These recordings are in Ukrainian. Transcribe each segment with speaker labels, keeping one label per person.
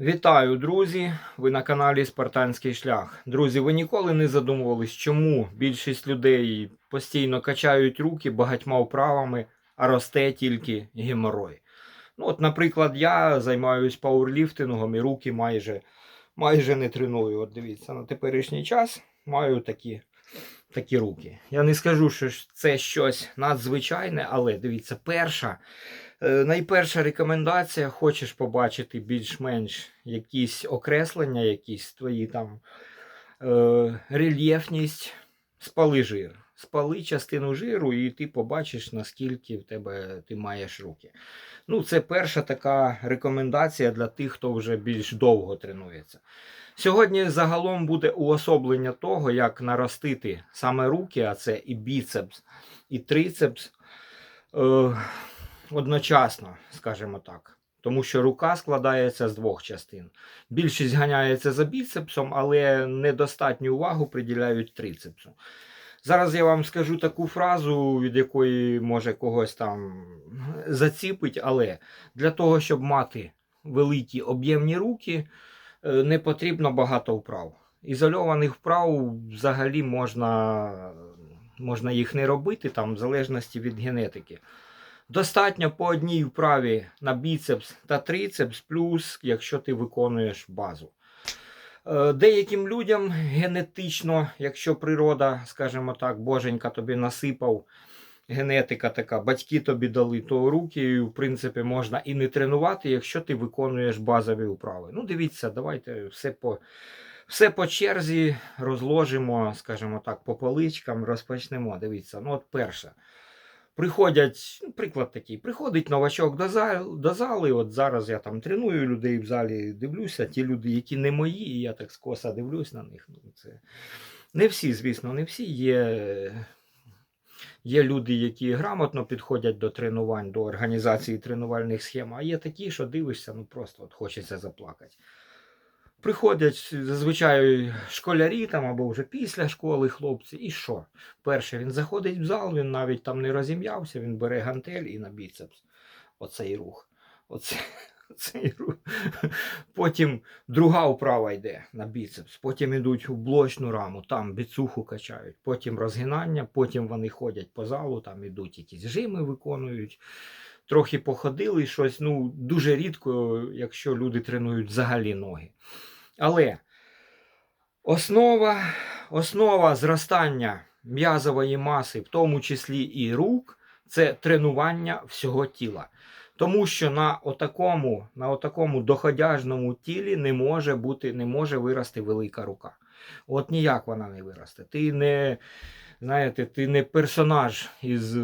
Speaker 1: Вітаю, друзі! Ви на каналі Спартанський шлях. Друзі, ви ніколи не задумувались, чому більшість людей постійно качають руки багатьма вправами, а росте тільки геморой. Ну, от, наприклад, я займаюся пауерліфтингом і руки майже, майже не треную. От дивіться, на теперішній час маю такі, такі руки. Я не скажу, що це щось надзвичайне, але дивіться, перша. Е, Найперша рекомендація: хочеш побачити більш-менш якісь окреслення, якісь твої там е, рельєфність, спали жир. Спали частину жиру, і ти побачиш, наскільки в тебе ти маєш руки. Ну, це перша така рекомендація для тих, хто вже більш довго тренується. Сьогодні загалом буде уособлення того, як наростити саме руки, а це і біцепс, і трицепс. Е, одночасно, скажімо так. Тому що рука складається з двох частин. Більшість ганяється за біцепсом, але недостатню увагу приділяють трицепсу. Зараз я вам скажу таку фразу, від якої може когось там заціпить, але для того, щоб мати великі об'ємні руки, е, не потрібно багато вправ. Ізольованих вправ взагалі можна, можна їх не робити, там, в залежності від генетики. Достатньо по одній вправі на біцепс та трицепс, плюс, якщо ти виконуєш базу. Е, Деяким людям генетично, якщо природа, скажімо так, боженька тобі насипав, генетика така, батьки тобі дали, то руки, в принципі, можна і не тренувати, якщо ти виконуєш базові вправи. Ну, дивіться, давайте все по, все по черзі розложимо, скажімо так, по поличкам, розпочнемо. Дивіться, ну от перше. Приходять, ну, приклад такий, приходить новачок до зали, до зали. От зараз я там треную людей в залі, дивлюся, ті люди, які не мої, я так скоса дивлюсь на них. Ну, це... Не всі, звісно, не всі. Є, є люди, які грамотно підходять до тренувань, до організації тренувальних схем, а є такі, що дивишся, ну просто от хочеться заплакати. Приходять зазвичай школярі там або вже після школи хлопці, і що? Перше, він заходить в зал, він навіть там не розім'явся, він бере гантель і на біцепс. Оцей рух. Оце, оцей рух. Потім друга вправа йде на біцепс, потім йдуть у блочну раму, там біцуху качають, потім розгинання, потім вони ходять по залу, там ідуть якісь жими виконують. Трохи походили щось, ну дуже рідко, якщо люди тренують взагалі ноги. Але основа, основа зростання м'язової маси, в тому числі і рук, це тренування всього тіла. Тому що на отакому, на отакому доходяжному тілі не може бути, не може вирости велика рука. От ніяк вона не виросте. Ти не, знаєте, ти не персонаж із е,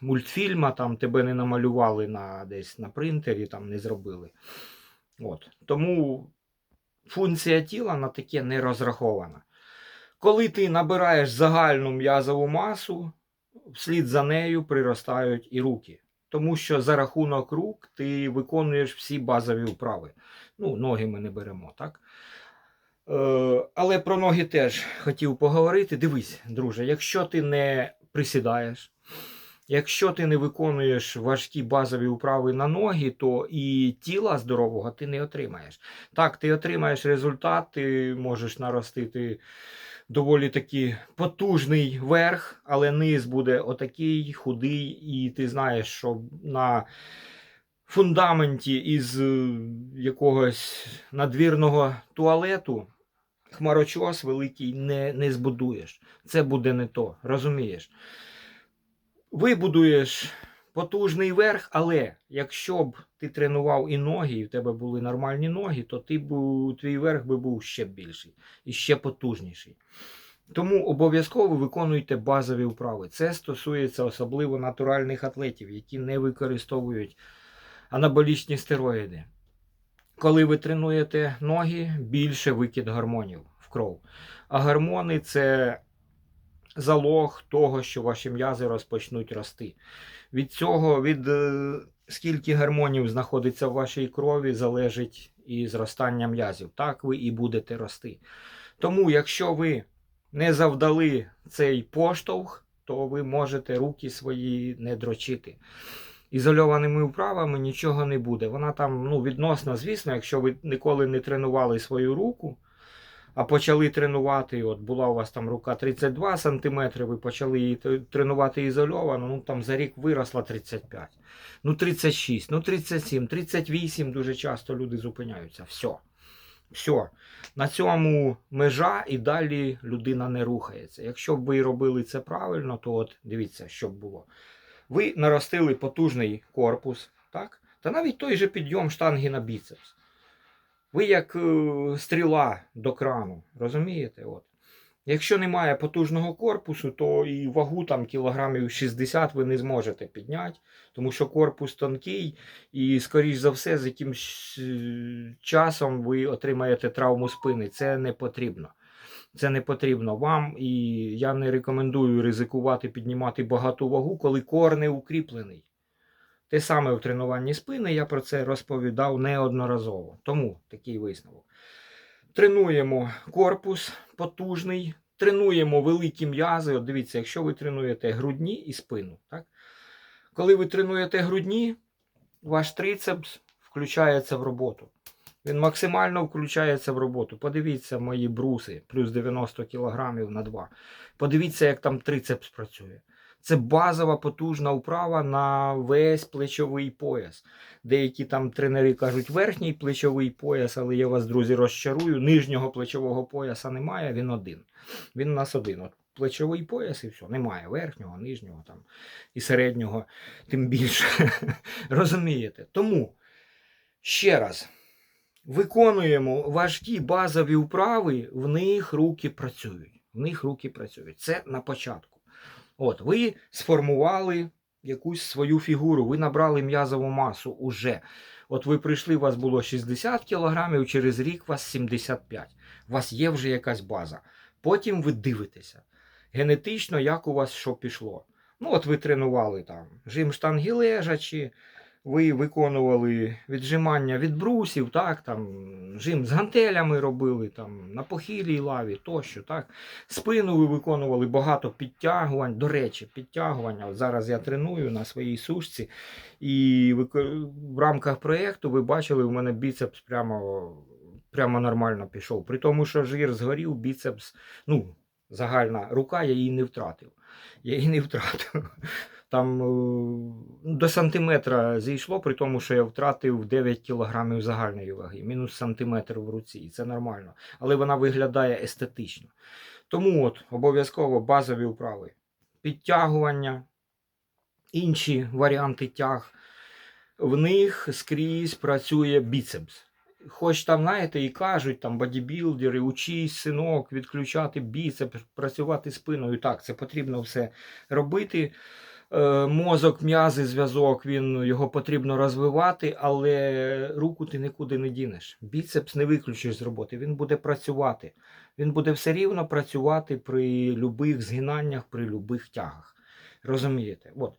Speaker 1: мультфільма, там тебе не намалювали на, десь на принтері, там не зробили. От. Тому функція тіла на таке не розрахована. Коли ти набираєш загальну м'язову масу, вслід за нею приростають і руки. Тому що за рахунок рук ти виконуєш всі базові вправи. Ну, ноги ми не беремо, так? Е, але про ноги теж хотів поговорити. Дивись, друже, якщо ти не присідаєш, якщо ти не виконуєш важкі базові вправи на ноги, то і тіла здорового ти не отримаєш. Так, ти отримаєш результат, ти можеш наростити доволі таки потужний верх, але низ буде отакий худий, і ти знаєш, що на фундаменті із е, якогось надвірного туалету хмарочос великий не, не збудуєш. Це буде не то, розумієш? Вибудуєш потужний верх, але якщо б ти тренував і ноги, і в тебе були нормальні ноги, то ти б, твій верх би був ще більший і ще потужніший. Тому обов'язково виконуйте базові вправи. Це стосується особливо натуральних атлетів, які не використовують анаболічні стероїди. Коли ви тренуєте ноги, більше викид гормонів в кров. А гормони це залог того, що ваші м'язи розпочнуть рости. Від цього, від е, скільки гормонів знаходиться в вашій крові, залежить і зростання м'язів. Так ви і будете рости. Тому, якщо ви не завдали цей поштовх, то ви можете руки свої не дрочити. ізольованими вправами нічого не буде. Вона там ну, відносно, звісно, якщо ви ніколи не тренували свою руку, а почали тренувати, от була у вас там рука 32 см, ви почали її тренувати ізольовано, ну там за рік виросла 35, ну 36, ну 37, 38 дуже часто люди зупиняються. Все. Все. На цьому межа і далі людина не рухається. Якщо б ви робили це правильно, то от дивіться, що б було. Ви наростили потужний корпус, так? Та навіть той же підйом штанги на біцепс. Ви як е, стріла до крану, розумієте? От. Якщо немає потужного корпусу, то і вагу там кілограмів 60 ви не зможете підняти, тому що корпус тонкий, і, скоріш за все, з якимсь е, часом ви отримаєте травму спини. Це не потрібно. Це не потрібно вам, і я не рекомендую ризикувати піднімати багату вагу, коли кор не укріплений. Те саме в тренуванні спини, я про це розповідав неодноразово. Тому такий висновок. Тренуємо корпус потужний, тренуємо великі м'язи. От дивіться, якщо ви тренуєте грудні і спину, так? коли ви тренуєте грудні, ваш трицепс включається в роботу. Він максимально включається в роботу. Подивіться мої бруси, плюс 90 кг на 2. Подивіться, як там трицепс працює. Це базова потужна вправа на весь плечовий пояс. Деякі там тренери кажуть верхній плечовий пояс, але я вас, друзі, розчарую. Нижнього плечового пояса немає, він один. Він у нас один. От плечовий пояс і все. Немає верхнього, нижнього там і середнього, тим більше. Розумієте? Тому ще раз. Виконуємо важкі базові вправи, в них руки працюють. В них руки працюють. Це на початку. От, ви сформували якусь свою фігуру, ви набрали м'язову масу уже. От ви прийшли, у вас було 60 кілограмів, через рік у вас 75. У вас є вже якась база. Потім ви дивитеся генетично, як у вас що пішло. Ну, от ви тренували там жим штанги лежачі, ви виконували віджимання від брусів, так, там, жим з гантелями робили, там, на похилій лаві тощо. Так. Спину ви виконували багато підтягувань. До речі, підтягування. От зараз я треную на своїй сушці, і в рамках проєкту ви бачили, у мене біцепс прямо, прямо нормально пішов. При тому, що жир згорів, біцепс, ну, загальна рука, я її не втратив. Я її не втратив. Там е, до сантиметра зійшло, при тому, що я втратив 9 кілограмів загальної ваги, мінус сантиметр в руці, і це нормально. Але вона виглядає естетично. Тому от обов'язково базові вправи. Підтягування, інші варіанти тяг. В них скрізь працює біцепс. Хоч там, знаєте, і кажуть, там бодібілдери, учись, синок, відключати біцепс, працювати спиною. Так, це потрібно все робити. Е, Мозок, м'язи, зв'язок, він його потрібно розвивати, але руку ти нікуди не дінеш. Біцепс не виключиш з роботи, він буде працювати. Він буде все рівно працювати при любих згинаннях, при любих тягах. Розумієте? От.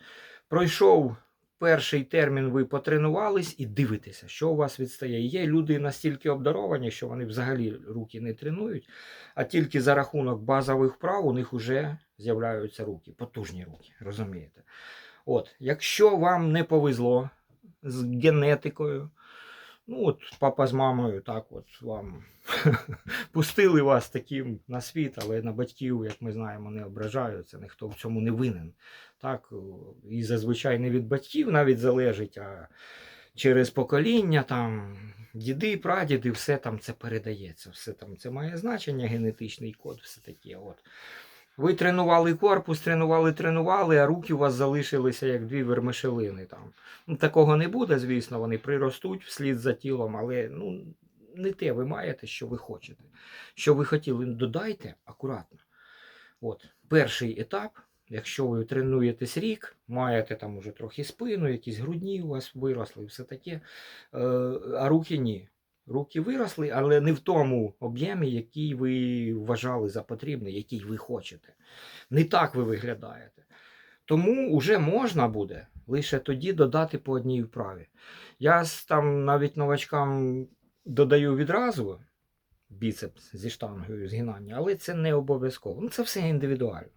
Speaker 1: Пройшов перший термін, ви потренувались і дивитеся, що у вас відстає. Є люди настільки обдаровані, що вони взагалі руки не тренують, а тільки за рахунок базових вправ у них вже з'являються руки, потужні руки. Розумієте? От, якщо вам не повезло з генетикою, ну от папа з мамою так от вам пустили вас таким на світ, але на батьків, як ми знаємо, не ображаються, ніхто в цьому не винен. Так, і зазвичай не від батьків навіть залежить, а через покоління, там, діди, прадіди, все там це передається. Все там це має значення, генетичний код, все таке. От. Ви тренували корпус, тренували, тренували, а руки у вас залишилися як дві вермишелини. Там. Ну, такого не буде, звісно, вони приростуть вслід за тілом, але ну, не те ви маєте, що ви хочете. Що ви хотіли, додайте акуратно. От, перший етап. Якщо ви тренуєтесь рік, маєте там уже трохи спину, якісь грудні у вас виросли, все таке. Е, а руки ні. Руки виросли, але не в тому об'ємі, який ви вважали за потрібний, який ви хочете. Не так ви виглядаєте. Тому вже можна буде лише тоді додати по одній вправі. Я там навіть новачкам додаю відразу біцепс зі штангою згинання, але це не обов'язково. Ну, це все індивідуально.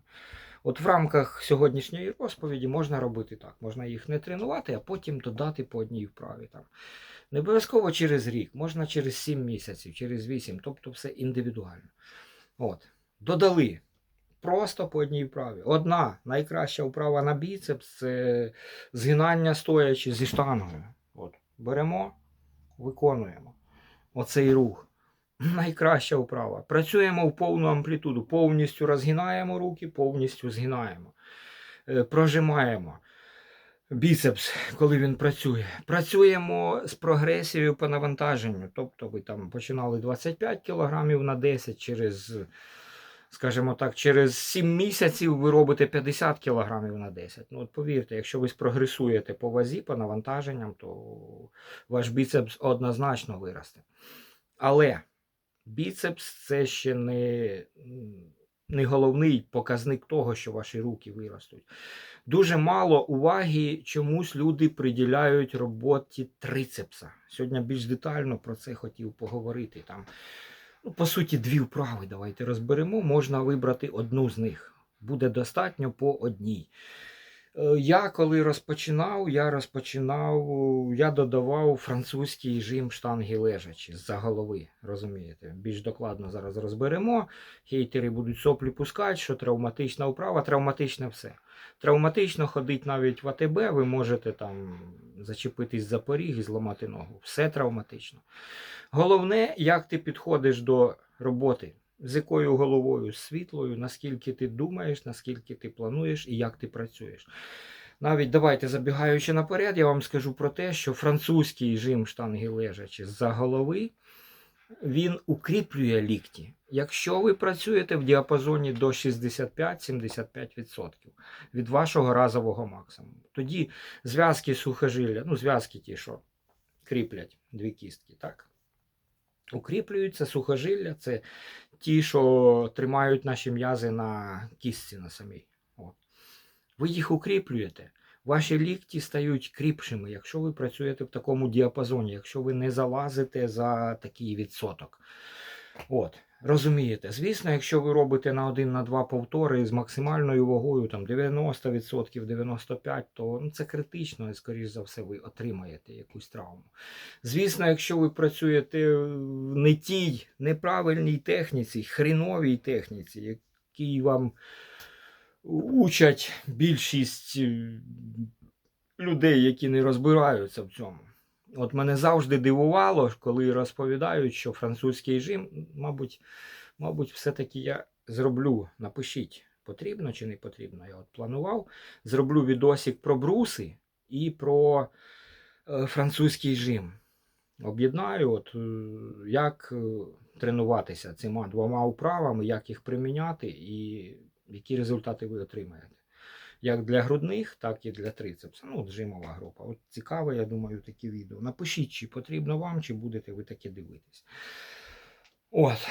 Speaker 1: От в рамках сьогоднішньої розповіді можна робити так. Можна їх не тренувати, а потім додати по одній вправі. Там. Не обов'язково через рік, можна через 7 місяців, через 8, тобто все індивідуально. От. Додали. Просто по одній вправі. Одна найкраща вправа на біцепс це згинання стоячи зі штангою. От. Беремо, виконуємо оцей рух. Найкраща вправа. Працюємо в повну амплітуду, повністю розгинаємо руки, повністю згинаємо. Е, Прожимаємо біцепс, коли він працює. Працюємо з прогресією по навантаженню. Тобто ви там починали 25 кг на 10 через, скажімо так, через 7 місяців ви робите 50 кг на 10. Ну, от повірте, якщо ви спрогресуєте по вазі, по навантаженням, то ваш біцепс однозначно виросте. Але біцепс це ще не, не головний показник того, що ваші руки виростуть. Дуже мало уваги чомусь люди приділяють роботі трицепса. Сьогодні більш детально про це хотів поговорити. Там, ну, по суті, дві вправи давайте розберемо. Можна вибрати одну з них. Буде достатньо по одній. Е, Я коли розпочинав, я розпочинав, е, я додавав французький жим штанги лежачі з-за голови. Розумієте? Більш докладно зараз розберемо. Хейтери будуть соплі пускати, що травматична вправа, травматичне все. Травматично ходить навіть в АТБ, ви можете там зачепитись за поріг і зламати ногу. Все травматично. Головне, як ти підходиш до роботи. З якою головою, з світлою, наскільки ти думаєш, наскільки ти плануєш і як ти працюєш. Навіть давайте забігаючи наперед, я вам скажу про те, що французький жим штанги лежачі з-за голови, він укріплює лікті. Якщо ви працюєте в діапазоні до 65-75% від вашого разового максимуму, тоді зв'язки сухожилля, ну зв'язки ті, що кріплять дві кістки, так? Укріплюються сухожилля, це ті, що тримають наші м'язи на кістці на самій. От. Ви їх укріплюєте. Ваші лікті стають кріпшими, якщо ви працюєте в такому діапазоні, якщо ви не залазите за такий відсоток. От. Розумієте, звісно, якщо ви робите на один на два повтори з максимальною вагою там 90%, 95%, то ну, це критично і, скоріш за все, ви отримаєте якусь травму. Звісно, якщо ви працюєте в не тій неправильній техніці, хріновій техніці, якій вам учать більшість е, людей, які не розбираються в цьому. От мене завжди дивувало, коли розповідають, що французький жим, мабуть, мабуть, все-таки я зроблю. Напишіть, потрібно чи не потрібно. Я от планував. Зроблю відосик про бруси і про е, французький жим. Об'єднаю, от, е, як е, тренуватися цими двома вправами, як їх приміняти і які результати ви отримаєте. Як для грудних, так і для трицепса. Ну, от жимова група. От цікаве, я думаю, такі відео. Напишіть, чи потрібно вам, чи будете ви таке дивитись. От.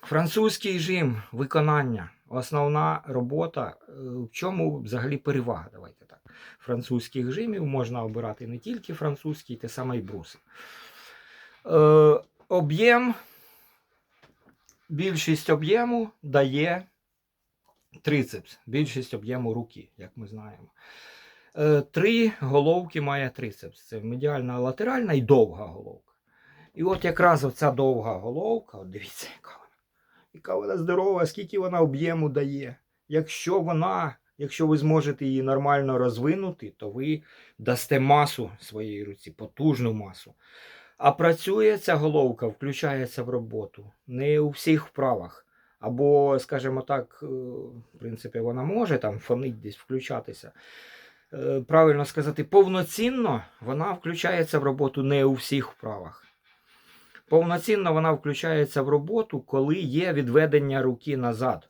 Speaker 1: Французький жим, виконання. Основна робота. Е, В чому взагалі перевага? Давайте так. Французьких жимів можна обирати не тільки французький, те саме і бруси. Е, об'єм, більшість об'єму дає трицепс, більшість об'єму руки, як ми знаємо. Е, Три головки має трицепс. Це медіальна латеральна і довга головка. І от якраз оця довга головка, от дивіться, яка вона, яка вона здорова, скільки вона об'єму дає. Якщо вона, якщо ви зможете її нормально розвинути, то ви дасте масу своїй руці, потужну масу. А працює ця головка, включається в роботу не у всіх вправах. Або, скажімо так, е, в принципі, вона може там фонить десь включатися. Е, Правильно сказати, повноцінно вона включається в роботу не у всіх вправах. Повноцінно вона включається в роботу, коли є відведення руки назад.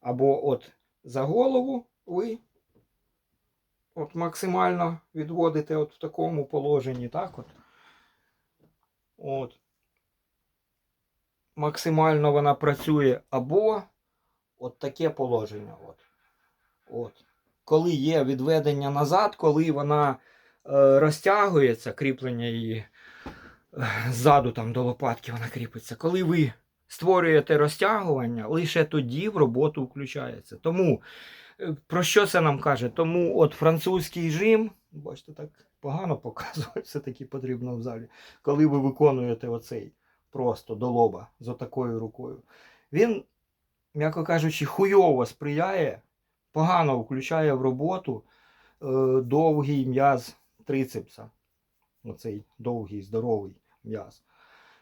Speaker 1: Або от за голову ви от максимально відводите от в такому положенні, так от. От максимально вона працює, або от таке положення. От. От. Коли є відведення назад, коли вона е, розтягується, кріплення її е, ззаду там до лопатки вона кріпиться. Коли ви створюєте розтягування, лише тоді в роботу включається. Тому е, про що це нам каже? Тому от французький жим, бачите, так погано показує, все-таки потрібно в залі, коли ви виконуєте оцей просто до лоба з отакою рукою. Він, м'яко кажучи, хуйово сприяє, погано включає в роботу е, довгий м'яз трицепса. Оцей довгий, здоровий м'яз.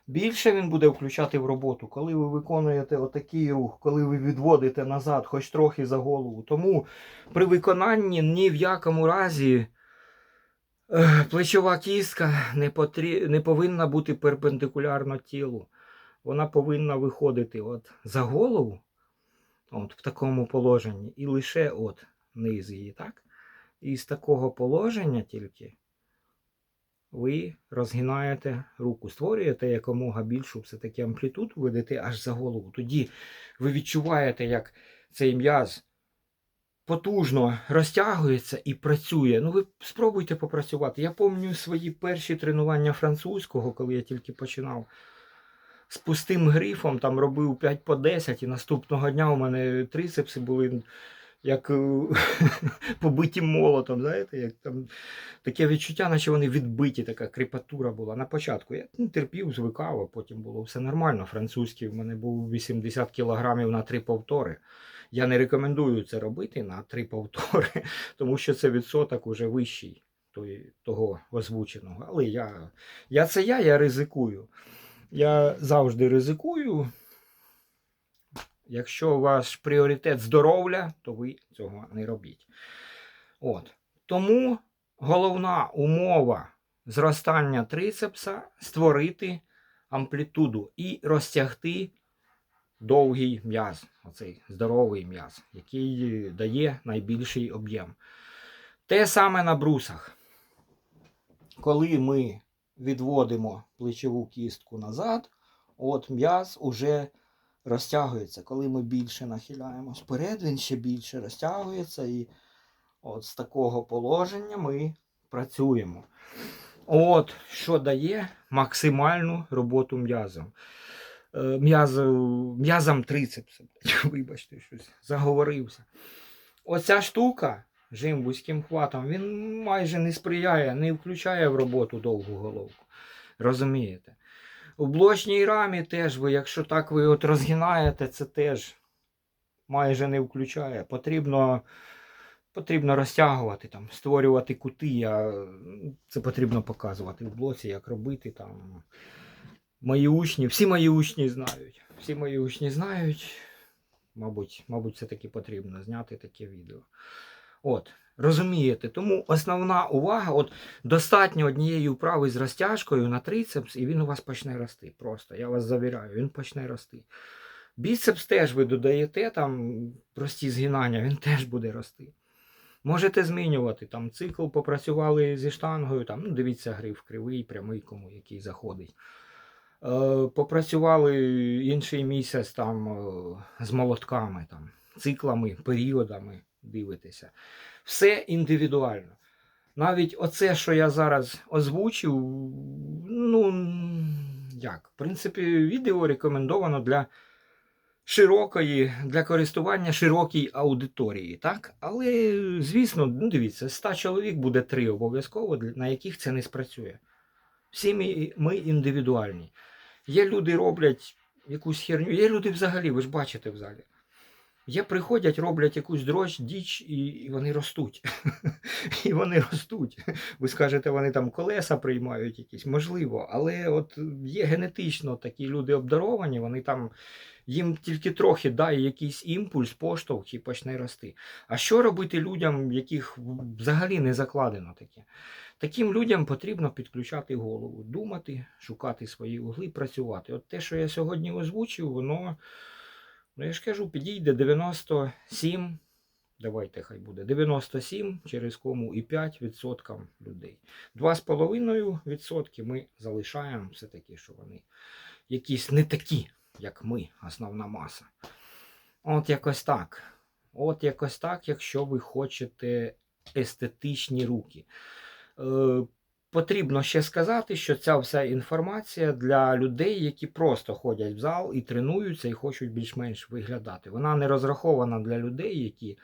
Speaker 1: Більше він буде включати в роботу, коли ви виконуєте отакий рух, коли ви відводите назад, хоч трохи за голову. Тому при виконанні ні в якому разі плечова кістка не, потрі... не повинна бути перпендикулярно тілу. Вона повинна виходити от за голову, от в такому положенні, і лише от низ її, так? І з такого положення тільки ви розгинаєте руку, створюєте якомога більшу все-таки амплітуду, ведете аж за голову. Тоді ви відчуваєте, як цей м'яз потужно розтягується і працює. Ну, ви спробуйте попрацювати. Я пам'ятаю свої перші тренування французького, коли я тільки починав. З пустим грифом там робив 5 по 10, і наступного дня у мене трицепси були як е, побиті молотом, знаєте, як там таке відчуття, наче вони відбиті, така кріпатура була. На початку я ну, терпів, звикав, а потім було все нормально. Французький в мене був 80 кілограмів на три повтори. Я не рекомендую це робити на три повтори, тому що це відсоток уже вищий той, того озвученого. Але я, я це я, я ризикую. Я завжди ризикую. Якщо ваш пріоритет здоров'я, то ви цього не робіть. От. Тому головна умова зростання трицепса створити амплітуду і розтягти довгий м'яз, оцей здоровий м'яз, який дає найбільший об'єм. Те саме на брусах. Коли ми відводимо плечову кістку назад, от м'яз уже розтягується. Коли ми більше нахиляємось вперед, він ще більше розтягується. І от з такого положення ми працюємо. От, що дає максимальну роботу м'язом. Е, М'язам трицепса. Вибачте, щось заговорився. Оця штука, жим вузьким хватом, він майже не сприяє, не включає в роботу довгу головку. Розумієте? У блочній рамі теж ви, якщо так ви от розгинаєте, це теж майже не включає. Потрібно, потрібно розтягувати, там, створювати кути. Я, це потрібно показувати в блоці, як робити. Там. Мої учні, всі мої учні знають. Всі мої учні знають. Мабуть, мабуть, це таки потрібно зняти таке відео. От, розумієте, тому основна увага, от достатньо однієї вправи з розтяжкою на трицепс, і він у вас почне рости. Просто, я вас завіряю, він почне рости. Біцепс теж ви додаєте там прості згинання, він теж буде рости. Можете змінювати там цикл, попрацювали зі штангою, там, ну, дивіться, гриф кривий, прямий, кому який заходить. Е, попрацювали інший місяць там е, з молотками, там, циклами, періодами дивитеся. Все індивідуально. Навіть оце, що я зараз озвучив, ну, як, в принципі, відео рекомендовано для широкої, для користування широкій аудиторії. так? Але, звісно, ну, дивіться, з 100 чоловік буде 3 обов'язково, на яких це не спрацює. Всі ми, ми індивідуальні. Є люди роблять якусь херню, є люди взагалі, ви ж бачите в залі. Є приходять, роблять якусь дрож, діч, і, і вони ростуть. і вони ростуть. Ви скажете, вони там колеса приймають якісь, можливо, але от є генетично такі люди обдаровані, вони там їм тільки трохи дай якийсь імпульс, поштовх і почне рости. А що робити людям, яких взагалі не закладено таке? Таким людям потрібно підключати голову, думати, шукати свої угли, працювати. От те, що я сьогодні озвучив, воно, ну я ж кажу, підійде 97, давайте хай буде, 97 через кому і 5% людей. 2,5% ми залишаємо все-таки, що вони якісь не такі, як ми, основна маса. От якось так. От якось так, якщо ви хочете естетичні руки. Е, потрібно ще сказати, що ця вся інформація для людей, які просто ходять в зал і тренуються, і хочуть більш-менш виглядати. Вона не розрахована для людей, які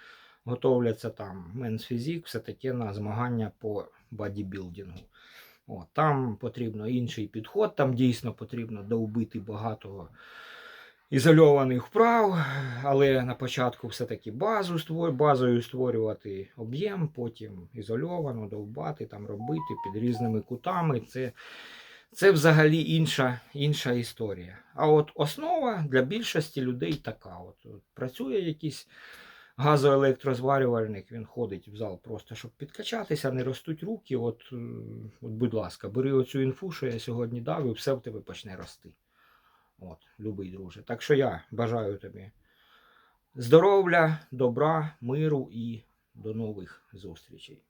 Speaker 1: готовляться там менс фізик, все таке на змагання по бодібілдингу. От, там потрібно інший підход, там дійсно потрібно довбити багато ізольованих вправ, але на початку все-таки базу створ... базою створювати об'єм, потім ізольовано, довбати, там робити під різними кутами. Це, це взагалі інша, інша історія. А от основа для більшості людей така: от, от працює якийсь газоелектрозварювальник, він ходить в зал просто, щоб підкачатися, не ростуть руки. От, е, от будь ласка, бери оцю інфу, що я сьогодні дав, і все в тебе почне рости. От, любий друже. Так що я бажаю тобі здоров'я, добра, миру і до нових зустрічей.